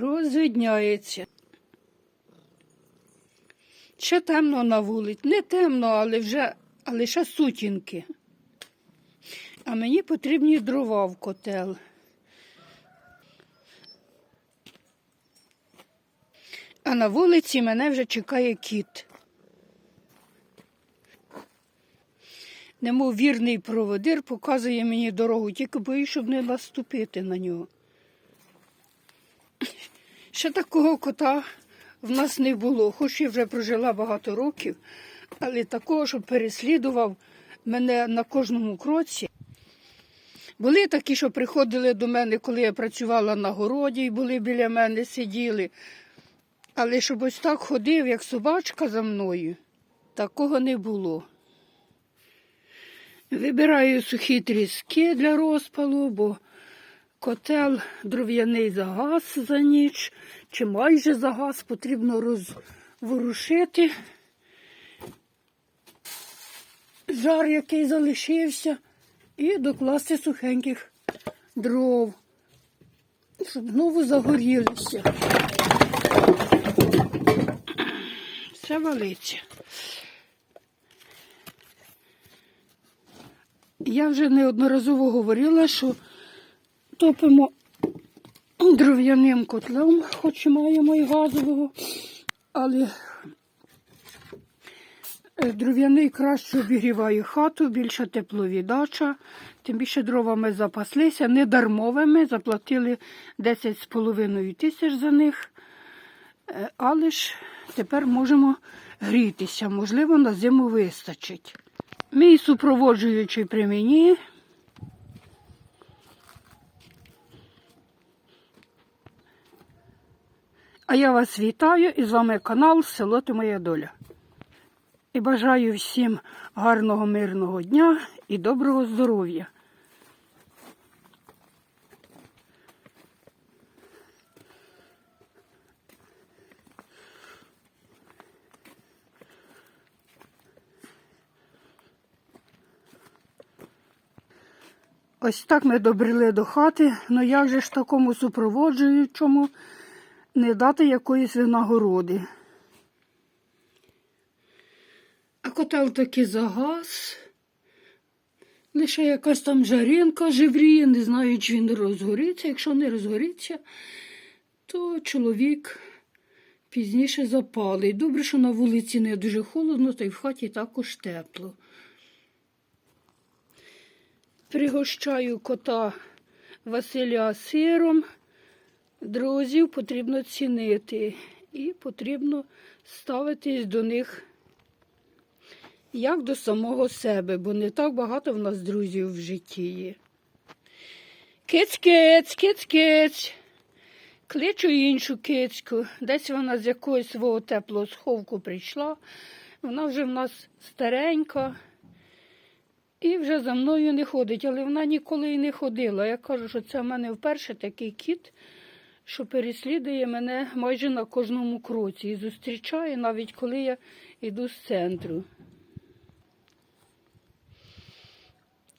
Розвидняється. Ще темно на вулиці. Не темно, але вже але ще сутінки. А мені потрібні дрова в котел. А на вулиці мене вже чекає кіт. Немов вірний проводир показує мені дорогу, тільки боюсь, щоб не наступити на нього. Ще такого кота в нас не було, хоч я вже прожила багато років, але такого, що переслідував мене на кожному кроці. Були такі, що приходили до мене, коли я працювала на городі, і були біля мене, сиділи. Але щоб ось так ходив, як собачка за мною, такого не було. Вибираю сухі тріски для розпалу, бо котел дров'яний загас за ніч, чи майже загас, потрібно розворушити. Жар, який залишився, і докласти сухеньких дров, щоб знову загорілися. Все валиться. Я вже неодноразово говорила, що топимо дров'яним котлом, хоч маємо і газового, але е, дров'яний краще обігріває хату, більша тепловіддача, тим більше дровами запаслися, не дармовими, заплатили 10,5 тисяч за них. Е, Але ж тепер можемо грітися, можливо, на зиму вистачить. Мій супроводжуючий при мені. А я вас вітаю і з вами канал Село Ти Моя Доля. І бажаю всім гарного мирного дня і доброго здоров'я. Ось так ми добрили до хати, ну як же ж такому супроводжуючому не дати якоїсь винагороди. А котел таки загас. Лише якась там жаринка живріє, не знаю, чи він розгориться. Якщо не розгориться, то чоловік пізніше запалить. Добре, що на вулиці не дуже холодно, та й в хаті також тепло. Пригощаю кота Василя сиром. Друзів потрібно цінити і потрібно ставитись до них як до самого себе, бо не так багато в нас друзів в житті є. Киць-киць, киць-киць. Кличу іншу кицьку. Десь вона з якогось свого теплого сховку прийшла. Вона вже в нас старенька. І вже за мною не ходить, але вона ніколи і не ходила. Я кажу, що це в мене вперше такий кіт, що переслідує мене майже на кожному кроці і зустрічає, навіть коли я йду з центру.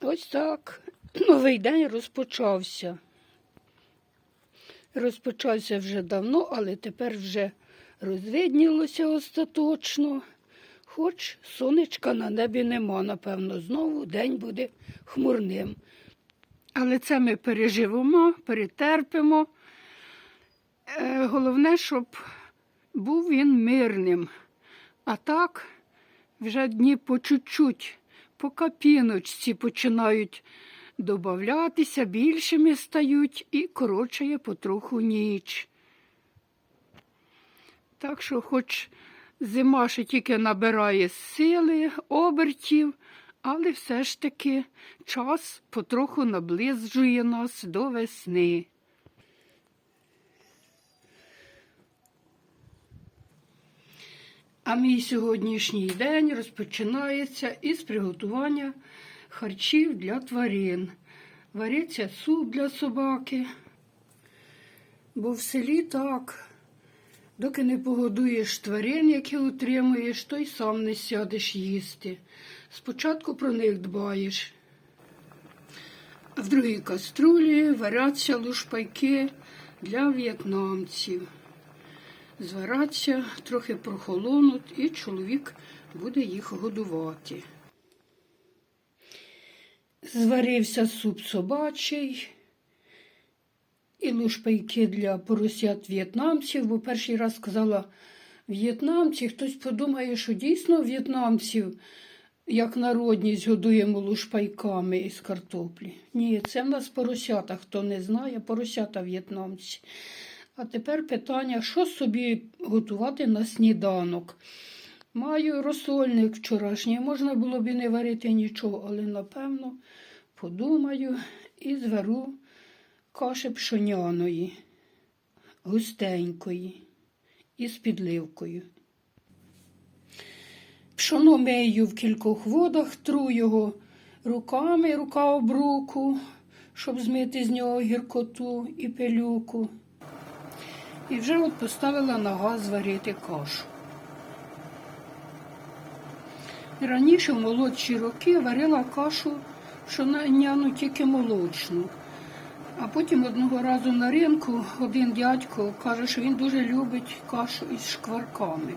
Ось так. Новий день розпочався. Розпочався вже давно, але тепер вже розвиднілося остаточно. Хоч сонечка на небі нема, напевно, знову день буде хмурним. Але це ми переживемо, перетерпимо. Е, Головне, щоб був він мирним. А так вже дні по чуть-чуть, по капіночці починають додатися, більшими стають і коротшає потроху ніч. Так що, хоч зима ще тільки набирає сили, обертів, але все ж таки час потроху наближує нас до весни. А мій сьогоднішній день розпочинається із приготування харчів для тварин. Вариться суп для собаки, бо в селі так. Доки не погодуєш тварин, які утримуєш, то й сам не сядеш їсти. Спочатку про них дбаєш. А в другій каструлі варяться лушпайки для в'єтнамців. Звараться, трохи прохолонуть, і чоловік буде їх годувати. Зварився суп собачий і лушпайки для поросят в'єтнамців, бо перший раз сказала в'єтнамці, хтось подумає, що дійсно в'єтнамців, як народність, годуємо лушпайками із картоплі. Ні, це в нас поросята, хто не знає, поросята в'єтнамці. А тепер питання, що собі готувати на сніданок. Маю розсольник вчорашній, можна було б і не варити нічого, але напевно подумаю і звару каші пшоняної, густенької і з підливкою. Пшоно мию в кількох водах, тру його руками, рука об руку, щоб змити з нього гіркоту і пилюку. І вже от поставила на газ варити кашу. Раніше в молодші роки варила кашу, що наняну тільки молочну. А потім одного разу на ринку один дядько каже, що він дуже любить кашу із шкварками.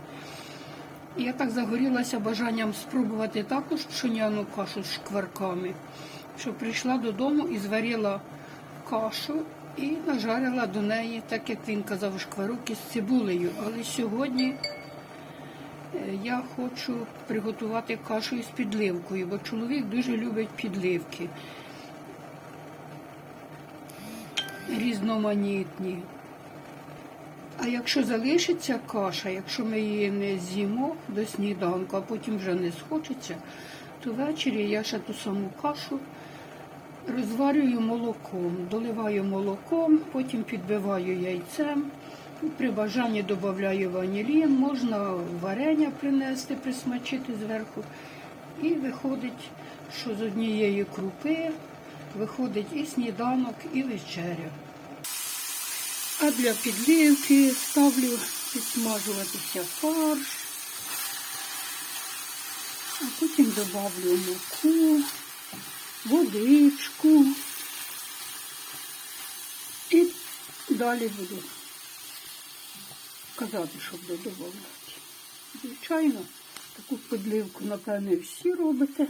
І я так загорілася бажанням спробувати також пшеняну кашу з шкварками, що прийшла додому і зварила кашу і нажарила до неї, так як він казав, шкваруки з цибулею. Але сьогодні е, я хочу приготувати кашу із підливкою, бо чоловік дуже любить підливки. Різноманітні. А якщо залишиться каша, якщо ми її не з'їмо до сніданку, а потім вже не схочеться, то ввечері я ще ту саму кашу розварюю молоком, доливаю молоком, потім підбиваю яйцем. При бажанні додаю ванілін, можна варення принести, присмачити зверху. І виходить, що з однієї крупи виходить і сніданок, і вечеря. А для підливки ставлю підсмажуватися фарш, а потім добавлю муку, водичку і далі буду казати, що буду додавати. Звичайно, таку підливку, напевне, всі робите.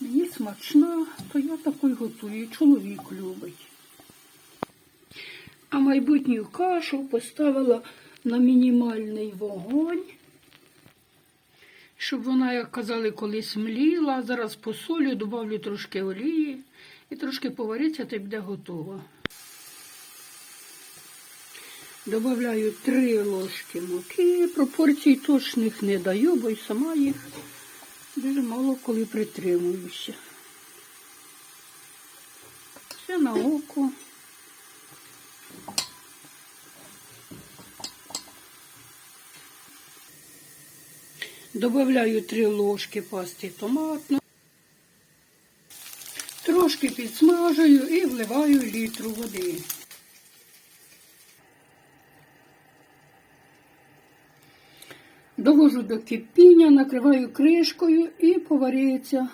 Мені смачна, то я такою готую, чоловік любить. А майбутню кашу поставила на мінімальний вогонь, щоб вона, як казали, колись мліла. Зараз посолю, додавлю трошки олії і трошки повариться, та й буде готова. Добавляю 3 ложки муки. Пропорцій точних не даю, бо й сама їх дуже мало коли притримуюся. Все на око. Добавляю 3 ложки пасти томатну. Трошки підсмажую і вливаю літру води. Довожу до кипіння, накриваю кришкою і поварюється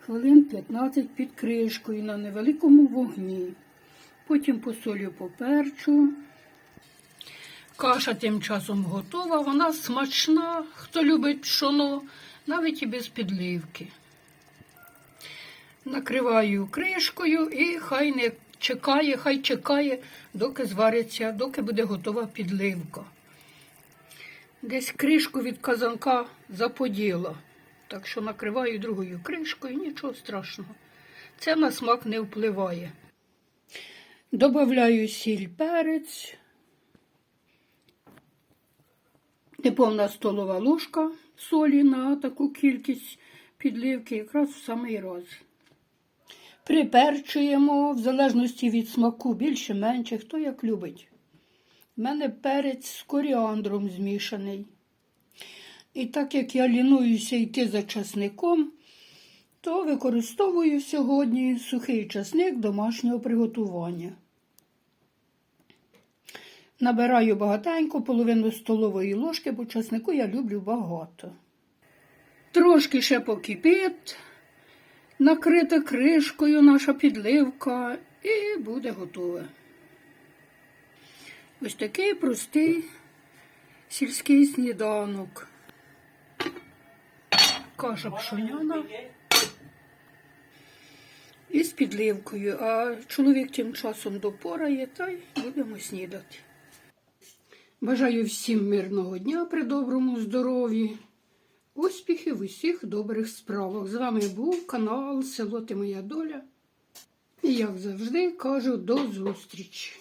хвилин 15 під кришкою на невеликому вогні. Потім посолю поперчу. Каша тим часом готова, вона смачна, хто любить пшоно, навіть і без підливки. Накриваю кришкою і хай не чекає, хай чекає, доки звариться, доки буде готова підливка. Десь кришку від казанка заподіла. Так що накриваю другою кришкою, нічого страшного. Це на смак не впливає. Добавляю сіль перець. Неповна столова ложка солі на таку кількість підливки, якраз в самий раз. Приперчуємо в залежності від смаку більше-менше, хто як любить. У мене перець з коріандром змішаний. І так як я лінуюся йти за часником, то використовую сьогодні сухий часник домашнього приготування. Набираю багатенько, половину столової ложки, бо часнику я люблю багато. Трошки ще покипить, накрита кришкою наша підливка і буде готове. Ось такий простий сільський сніданок. Каша пшоняна із підливкою, а чоловік тим часом допорає та й будемо снідати. Бажаю всім мирного дня при доброму здоров'ї, успіхів в усіх добрих справах. З вами був канал Село Ти Моя Доля. І як завжди кажу до зустрічі.